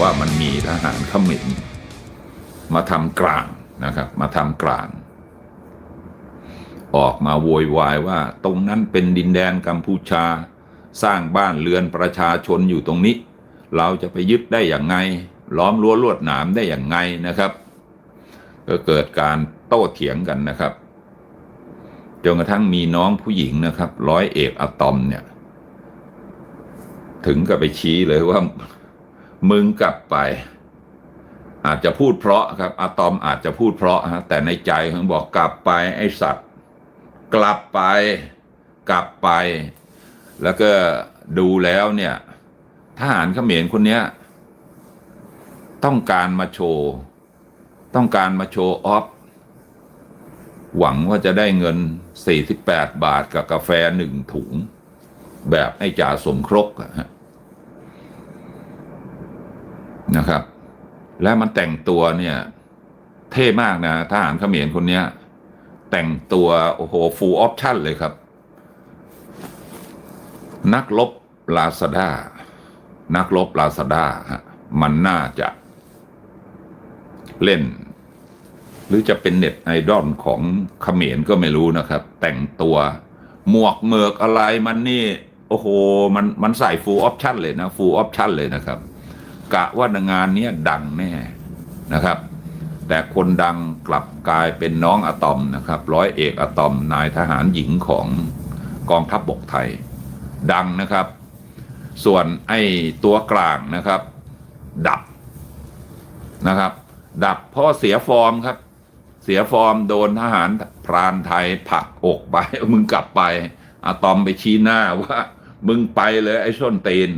ว่ามันมีทหารเขมรมาทำกลางนะครับ มาทำกลาง ออกมาโวยวายว่าตรงนั้นเป็นดินแดนกัมพูชา สร้างบ้านเรือนประชาชนอยู่ตรงนี้ เราจะไปยึดได้อย่างไง ล้อมรั้วลวดหนามได้อย่างไงนะครับ ก็เกิดการโต้เถียงกันนะครับจนกระทั่งมีน้องผู้หญิงนะครับ ร้อยเอกอะตอมเนี่ย ถึงกับไปชี้เลยว่า มึงกลับไป อาจจะพูดเพราะครับอะตอมอาจจะพูดเพราะฮะแต่ในใจเขาบอกกลับไปไอ้สัตว์ กลับไป กลับไป แล้วก็ดูแล้วเนี่ยทหารเขมรคนเนี้ยต้องการมาโชว์ ต้องการมาโชว์ออฟ หวังว่าจะได้เงิน 48 บาทกับกาแฟหนึ่งถุง แบบไอ้จ่าสมครกอะฮะ นะครับ และมันแต่งตัวเนี่ย เท่มากนะทหารเขมรคนเนี้ย แต่งตัวโอ้โหฟูลออปชั่นเลยครับ นักลบลาซาด้านักลบลาซาด้าฮะมันน่าจะ เล่น หรือจะเป็นเน็ตไอดอลของเขมรก็ไม่รู้นะครับ แต่งตัวหมวกเมือกอะไรมันนี่ โอ้โห มันมันใส่ฟูลออปชั่นเลยนะฟูลออปชั่นเลยนะครับ กะว่างานนี้ดังแน่นะครับ แต่คนดังกลับกลายเป็นน้องอะตอมนะครับร้อยเอกอะตอมนายทหารหญิงของกองทัพบบกไทย ดังนะครับ ส่วนไอ้ตัวกลางนะครับ ดับนะครับ ดับเพราะเสียฟอร์มครับ เสียฟอร์มโดนทหารพรานไทยผักอกไปมึงกลับไปอะตอมไปชี้หน้าว่า มึงไปเลยไอ้ส้นตีน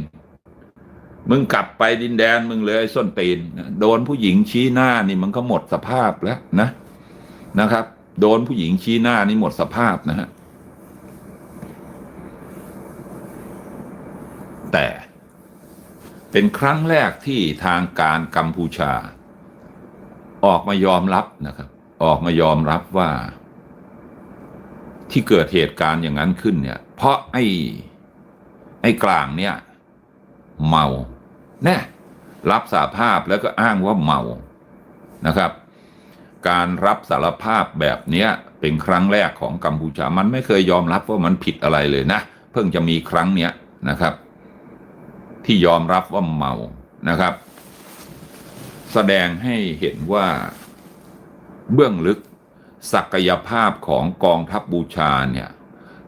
มึงกลับไปดินแดนมึงเลยไอ้ส้นตีนโดนผู้หญิงชี้หน้านี่มันก็หมดสภาพแล้วนะนะครับ โดนผู้หญิงชี้หน้านี่หมดสภาพนะฮะแต่เป็นครั้งแรกที่ทางการกัมพูชา ออกมายอมรับนะครับ ออกมายอมรับว่า ที่เกิดเหตุการณ์อย่างนั้นขึ้นเนี่ย เพราะไอ้ไอ้กลางเนี่ย เมา แน่รับสาภาพแล้วก็อ้างว่าเมานะครับ การรับสารภาพแบบเนี้ยเป็นครั้งแรกของกัมพูชามันไม่เคยยอมรับว่ามันผิดอะไรเลยนะ เพิ่งจะมีครั้งเนี้ยนะครับ ที่ยอมรับว่าเมานะครับ แสดงให้เห็นว่าเบื้องลึกศักยภาพของกองทัพบบูชาเนี่ย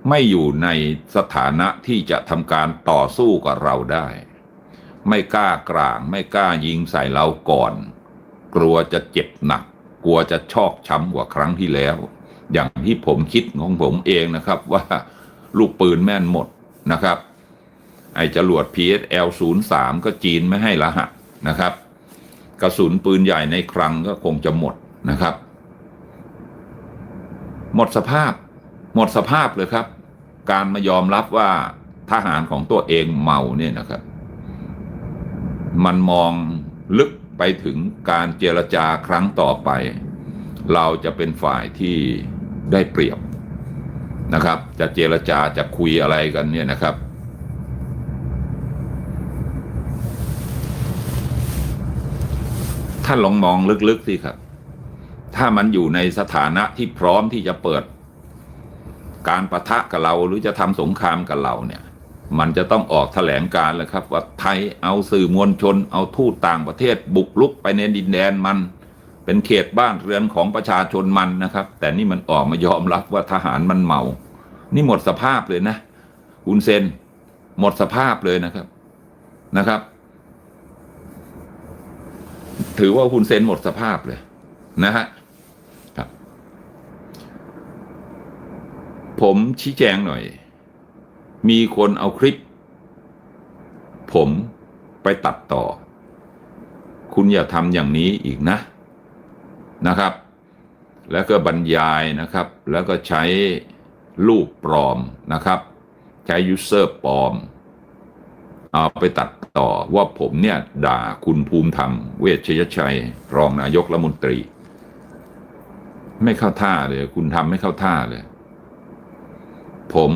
ไม่อยู่ในสถานะที่จะทำการต่อสู้กับเราได้ ไม่กล้ากลาง ไม่กล้ายิงใส่เราก่อน กลัวจะเจ็บหนัก กลัวจะชอกช้ำกว่าครั้งที่แล้ว อย่างที่ผมคิดของผมเองนะครับว่าลูกปืนแม่นหมดนะครับ ไอจรวด PSL 03ก็จีนไม่ให้รหัสนะครับ กระสุนปืนใหญ่ในครั้งก็คงจะหมดนะครับ หมดสภาพ หมดสภาพเลยครับ การมายอมรับว่าทหารของตัวเองเมาเนี่ยนะครับ มันมองลึกไปถึงการเจรจาครั้งต่อไป เราจะเป็นฝ่ายที่ได้เปรียบนะครับ จะเจรจาจะคุยอะไรกันเนี่ยนะครับ ท่านลองมองลึกๆสิครับ ถ้ามันอยู่ในสถานะที่พร้อมที่จะเปิด การประทะกับเราหรือจะทำสงครามกับเราเนี่ย มันจะต้องออกแถลงการแล้วครับ ว่าไทยเอาสื่อมวลชน เอาทูตต่างประเทศ บุกลุกไปในดินแดนมัน เป็นเขตบ้านเรือนของประชาชนมันนะครับ แต่นี่มันออกมายอมรับว่าทหารมันเมา นี่หมดสภาพเลยนะอุนเซนหมดสภาพเลยนะครับนะครับ ถือว่าคุณเซนหมดสภาพเลยนะฮะครับผมชี้แจงหน่อย มีคนเอาคลิป ผมไปตัดต่อ คุณอย่าทำอย่างนี้อีกนะนะครับ แล้วก็บรรยายนะครับ แล้วก็ใช้รูปปลอมนะครับ ใช้ยูเซอร์ปลอม เอาไปตัดต่อว่าผมเนี่ยด่าคุณภูมิธรรม เวชยชัย รองนายกรัฐมนตรี ไม่เข้าท่าเลย คุณทำไม่เข้าท่าเลย ผม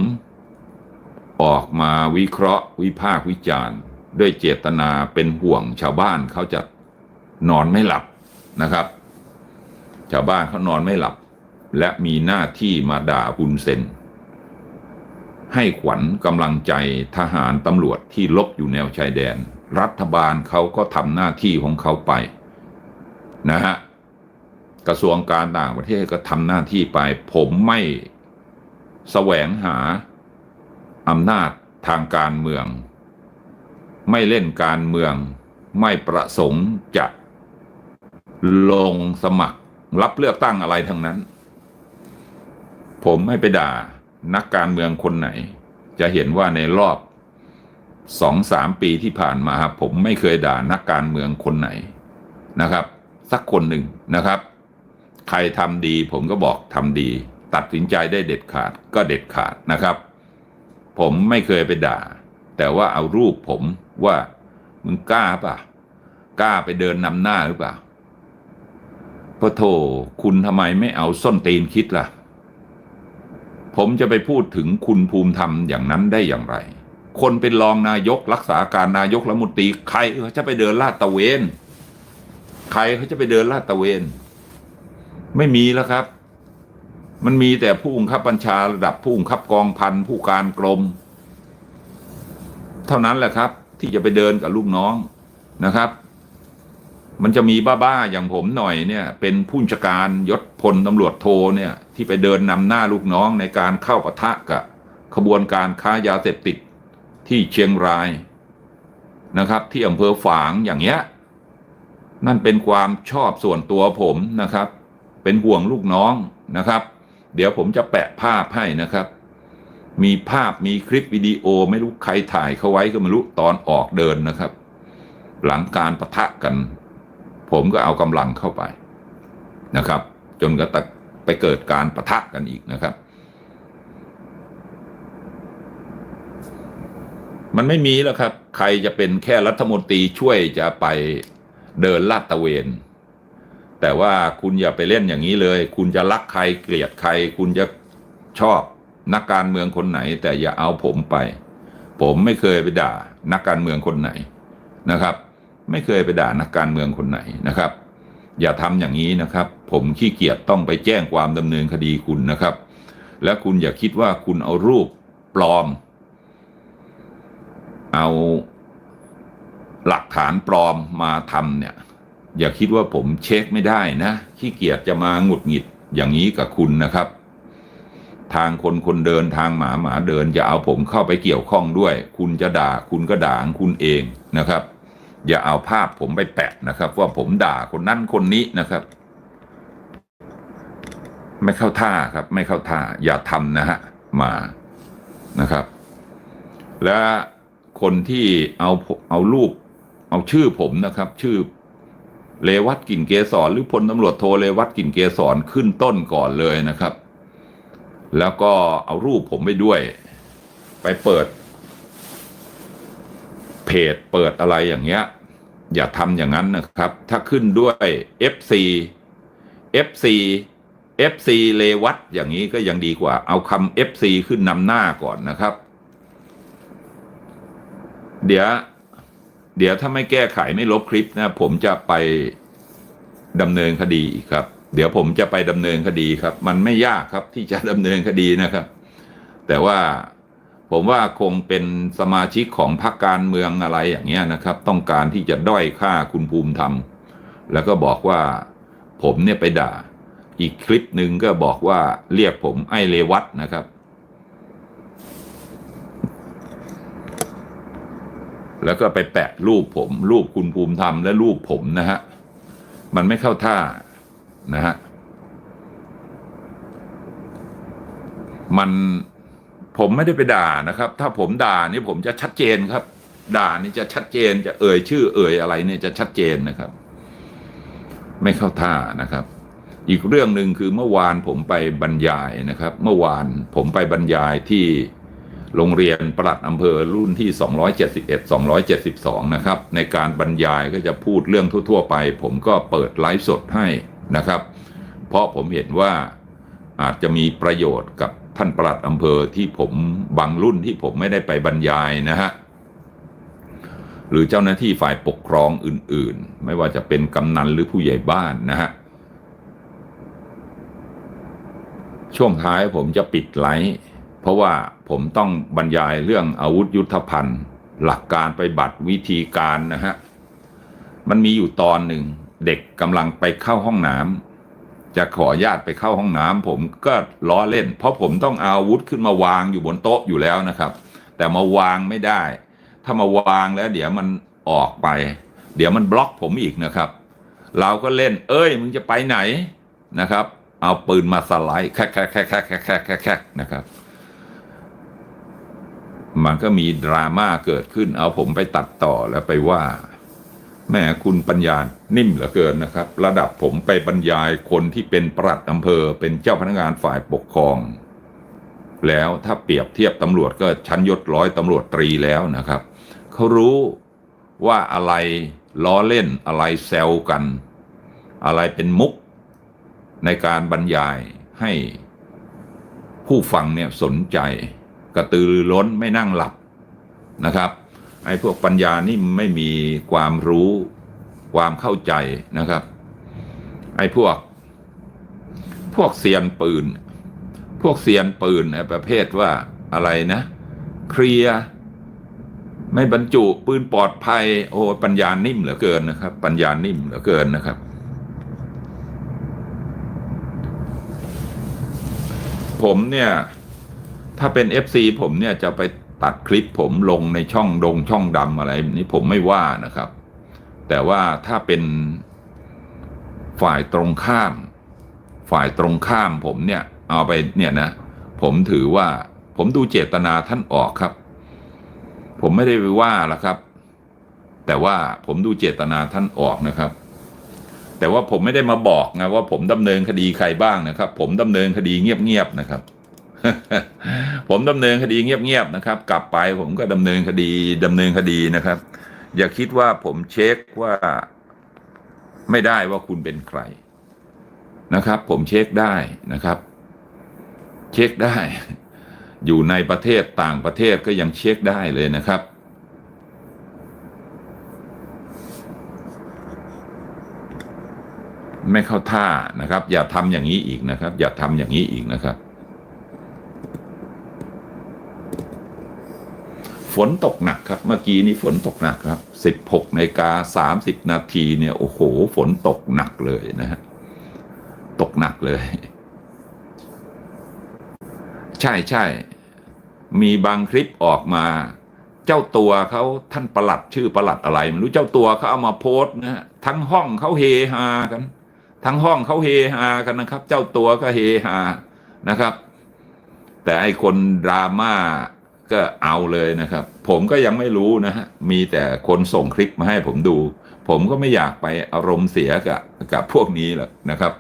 ออกมาวิเคราะห์ วิพากษ์วิจารณ์ ด้วยเจตนาเป็นห่วง ชาวบ้านเขาจะนอนไม่หลับนะครับ ชาวบ้านเขานอนไม่หลับ และมีหน้าที่มาด่าฮุนเซนให้ขวัญกำลังใจทหารตำรวจที่ลบอยู่แนวชายแดน รัฐบาลเขาก็ทำหน้าที่ของเขาไปนะฮะกระทรวงการต่างประเทศก็ทำหน้าที่ไป ผมไม่แสวงหา อำนาจทางการเมือง ไม่เล่นการเมือง ไม่ประสงค์จะ ลงสมัคร รับเลือกตั้งอะไรทั้งนั้น ผมไม่ไปด่านักการเมืองคนไหน จะเห็นว่าในรอบสองสามปีที่ผ่านมาผมไม่เคยด่านักการเมืองคนไหนนะครับ สักคนหนึ่งนะครับ ใครทำดีผมก็บอกทำดี ตัดสินใจได้เด็ดขาดก็เด็ดขาดนะครับ ผมไม่เคยไปด่า แต่ว่าเอารูปผมว่ามึงกล้าป่ะ กล้าไปเดินนำหน้าหรือเปล่าพระโทคุณทำไมไม่เอาส้นตีนคิดล่ะ ผมจะไปพูดถึงคุณภูมิธรรมอย่างนั้นได้อย่างไร คนเป็นรองนายกรักษาการนายกรัฐมนตรีใครเขาจะไปเดินลาดตะเวน ใครเขาจะไปเดินลาดตะเวน ไม่มีแล้วครับ มันมีแต่ผู้บังคับบัญชาระดับผู้บังคับกองพันผู้การกรม เท่านั้นแหละครับ ที่จะไปเดินกับลูกน้องนะครับ มันจะมีบ้าๆอย่างผมหน่อยเนี่ย เป็นผู้จัดการยศพลตำรวจโทเนี่ย ที่ไปเดินนำหน้าลูกน้องในการเข้าปะทะกับขบวนการค้ายาเสพติดที่เชียงรายนะครับ ที่อำเภอฝางอย่างเงี้ยนั่นเป็นความชอบส่วนตัวผมนะครับ เป็นห่วงลูกน้องนะครับ เดี๋ยวผมจะแปะภาพให้นะครับ มีภาพมีคลิปวิดีโอไม่รู้ใครถ่ายเขาไว้ก็ไม่รู้ตอนออกเดินนะครับ หลังการประทะกัน ผมก็เอากำลังเข้าไปนะครับ จนกระทั่งไปเกิดการประทะกันอีกนะครับ มันไม่มีแล้วครับ ใครจะเป็นแค่รัฐมนตรีช่วยจะไปเดินลาดตะเวน แต่ว่าคุณอย่าไปเล่นอย่างนี้เลย คุณจะรักใครเกลียดใคร คุณจะชอบนักการเมืองคนไหน แต่อย่าเอาผมไป ผมไม่เคยไปด่านักการเมืองคนไหนนะครับ ไม่เคยไปด่านักการเมืองคนไหนนะครับ อย่าทำอย่างนี้นะครับ ผมขี้เกียจต้องไปแจ้งความดำเนินคดีคุณนะครับ และคุณอย่าคิดว่าคุณเอารูปปลอม เอาหลักฐานปลอมมาทำเนี่ย อย่าคิดว่าผมเช็คไม่ได้นะขี้เกียจจะมาหงุดหงิดอย่างนี้กับคุณนะครับ ทางคนคนเดินทางหมาหมาเดินอย่าเอาผมเข้าไปเกี่ยวข้องด้วย คุณจะด่าคุณก็ด่างคุณเองนะครับ อย่าเอาภาพผมไปแปะนะครับ ว่าผมด่าคนนั้นคนนี้นะครับ ไม่เข้าท่าครับ ไม่เข้าท่า อย่าทำนะฮะมานะครับ และคนที่เอาเอารูปเอาชื่อผมนะครับ ชื่อ เลวัตกิ่นเกสรหรือพลตำรวจโทเลวัตกิ่นเกสรขึ้นต้นก่อนเลยนะครับ แล้วก็เอารูปผมไปด้วย ไปเปิด เพจเปิดอะไรอย่างเงี้ย อย่าทำอย่างนั้นนะครับ ถ้าขึ้นด้วย FC FC FC เลวัตอย่างนี้ก็ยังดีกว่า เอาคำ FC ขึ้นนำหน้าก่อนนะครับ เดี๋ยว เดี๋ยวถ้าไม่แก้ไขไม่ลบคลิปนะผมจะไปดำเนินคดีครับ เดี๋ยวผมจะไปดำเนินคดีครับ มันไม่ยากครับที่จะดำเนินคดีนะครับ แต่ว่าผมว่าคงเป็นสมาชิกของพรรคการเมืองอะไรอย่างเงี้ยนะครับ ต้องการที่จะด้อยค่าคุณภูมิธรรม แล้วก็บอกว่าผมเนี่ยไปด่า อีกคลิปหนึ่งก็บอกว่าเรียกผมไอ้เลวัตนะครับ แล้วก็ไปแปะรูปผม รูปคุณภูมิธรรมและรูปผมนะฮะ มันไม่เข้าท่านะฮะ มันผมไม่ได้ไปด่านะครับ ถ้าผมด่านี่ผมจะชัดเจนครับ ด่านี่จะชัดเจนจะเอ่ยชื่อ เอ่ยอะไรเนี่ยจะชัดเจนนะครับ ไม่เข้าท่านะครับ อีกเรื่องหนึ่งคือเมื่อวานผมไปบรรยายนะครับ เมื่อวานผมไปบรรยายที่ โรงเรียนประหลัดอำเภอรุ่นที่ 271 272 นะครับ ในการบรรยายก็จะพูดเรื่องทั่ว ๆ ไป ผมก็เปิดไลฟ์สดให้นะครับ เพราะผมเห็นว่าอาจจะมีประโยชน์กับท่านประหลัดอำเภอที่ผมบางรุ่นที่ผมไม่ได้ไปบรรยายนะฮะหรือเจ้าหน้าที่ฝ่ายปกครองอื่น ๆ ไม่ว่าจะเป็นกำนันหรือผู้ใหญ่บ้านนะฮะช่วงท้ายผมจะปิดไลฟ์เพราะว่า ผมต้องบรรยายเรื่องอาวุธยุทธภัณฑ์ หลักการไปบัตรวิธีการนะฮะ มันมีอยู่ตอนหนึ่ง เด็กกำลังไปเข้าห้องน้ำจะขอญาตไปเข้าห้องน้ำผมก็ล้อเล่น เพราะผมต้องเอาอาวุธขึ้นมาวางอยู่บนโต๊ะอยู่แล้วนะครับ แต่มาวางไม่ได้ ถ้ามาวางแล้ว เดี๋ยวมันออกไป เดี๋ยวมันบล็อกผมอีกนะครับ เราก็เล่น เอ้ยมึงจะไปไหนนะครับ เอาปืนมาสไลด์แคกแคกแคกแคกแคกแคกนะครับ มันก็มีดราม่าเกิดขึ้น เอาผมไปตัดต่อแล้วไปว่าแม่คุณปัญญานิ่มเหลือเกินนะครับ ระดับผมไปบรรยายคนที่เป็นปลัดอำเภอเป็นเจ้าพนักงานฝ่ายปกครอง แล้วถ้าเปรียบเทียบตำรวจก็ชั้นยศร้อยตำรวจตรีแล้วนะครับเขารู้ว่าอะไรล้อเล่นอะไรแซวกัน อะไรเป็นมุกในการบรรยายให้ผู้ฟังเนี่ยสนใจ กระตือรือร้นไม่นั่งหลับนะครับไอ้พวกปัญญานี่ไม่มีความรู้ความเข้าใจนะครับ ไอ้พวก พวกเซียนปืน พวกเซียนปืนนะประเภทว่าอะไรนะ เคลียไม่บรรจุปืนปลอดภัย โอ้ปัญญานิ่มเหลือเกินนะครับ ปัญญานิ่มเหลือเกินนะครับ ผมเนี่ย ถ้าเป็น FC ผมเนี่ยจะไปตัดคลิปผมลงในช่องดงช่องดำอะไรนี้ผมไม่ว่านะครับ แต่ว่าถ้าเป็นฝ่ายตรงข้าม ฝ่ายตรงข้ามผมเนี่ยเอาไปเนี่ยนะ ผมถือว่าผมดูเจตนาท่านออกครับ ผมไม่ได้ไปว่าละครับ แต่ว่าผมดูเจตนาท่านออกนะครับ แต่ว่าผมไม่ได้มาบอกนะว่าผมดำเนินคดีใครบ้างนะครับ ผมดำเนินคดีเงียบๆนะครับ ผมดำเนินคดีเงียบๆนะครับ กลับไปผมก็ดำเนินคดีดำเนินคดีนะครับ อย่าคิดว่าผมเช็คว่าไม่ได้ว่าคุณเป็นใครนะครับ ผมเช็คได้นะครับ เช็คได้ อยู่ในประเทศต่างประเทศก็ยังเช็คได้เลยนะครับไม่เข้าท่านะครับ อย่าทำอย่างนี้อีกนะครับ อย่าทำอย่างนี้อีกนะครับ ฝนตกหนักครับเมื่อกี้นี้ฝนตกหนักครับสิบหกนาฬิกาสามสิบนาทีเนี่ยโอ้โห ฝนตกหนักเลยนะฮะตกหนักเลย ใช่ใช่มีบางคลิปออกมา เจ้าตัวเขาท่านประหลัดชื่อประหลัดอะไรไม่รู้เจ้าตัวเขาเอามาโพสต์นะฮะทั้งห้องเขาเฮฮากัน ทั้งห้องเขาเฮฮากันนะครับ เจ้าตัวก็เฮฮานะครับ แต่ไอคนดราม่า ก็เอาเลยนะครับ ผมก็ยังไม่รู้นะฮะมีแต่คนส่งคลิปมาให้ผมดู ผมก็ไม่อยากไปอารมณ์เสียกับกับพวกนี้หรอกนะครับ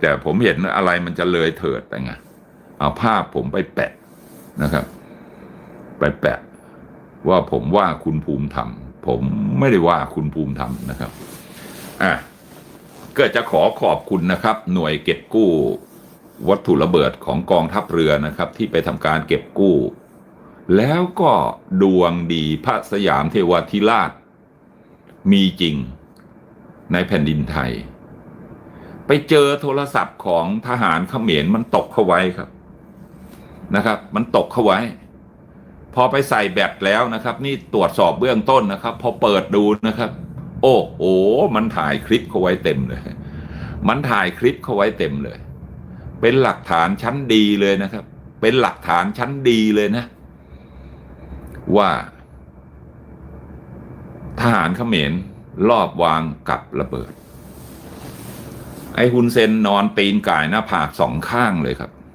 แต่ผมเห็นอะไรมันจะเลยเถิดไปไงเอาภาพผมไปแปะนะครับ ไปแปะ ว่าผมว่าคุณภูมิธรรม ผมไม่ได้ว่าคุณภูมิธรรมนะครับอะก็จะขอขอบคุณนะครับ หน่วยเก็บกู้ วัตถุระเบิดของกองทัพเรือนะครับ ที่ไปทำการเก็บกู้ แล้วก็ดวงดีพระสยามเทวาธิราช มีจริงในแผ่นดินไทย ไปเจอโทรศัพท์ของทหารเขมรมันตกเข้าไว้ครับนะครับ มันตกเข้าไว้ พอไปใส่แบตแล้วนะครับ นี่ตรวจสอบเบื้องต้นนะครับ พอเปิดดูนะครับ โอ้โหมันถ่ายคลิปเขาไว้เต็มเลย มันถ่ายคลิปเขาไว้เต็มเลย เป็นหลักฐานชั้นดีเลยนะครับ เป็นหลักฐานชั้นดีเลยนะ ว่าทหารเขมรลอบวางกับระเบิด ไอ้ฮุนเซนนอนปีนก่ายหน้าผากสองข้างเลยครับ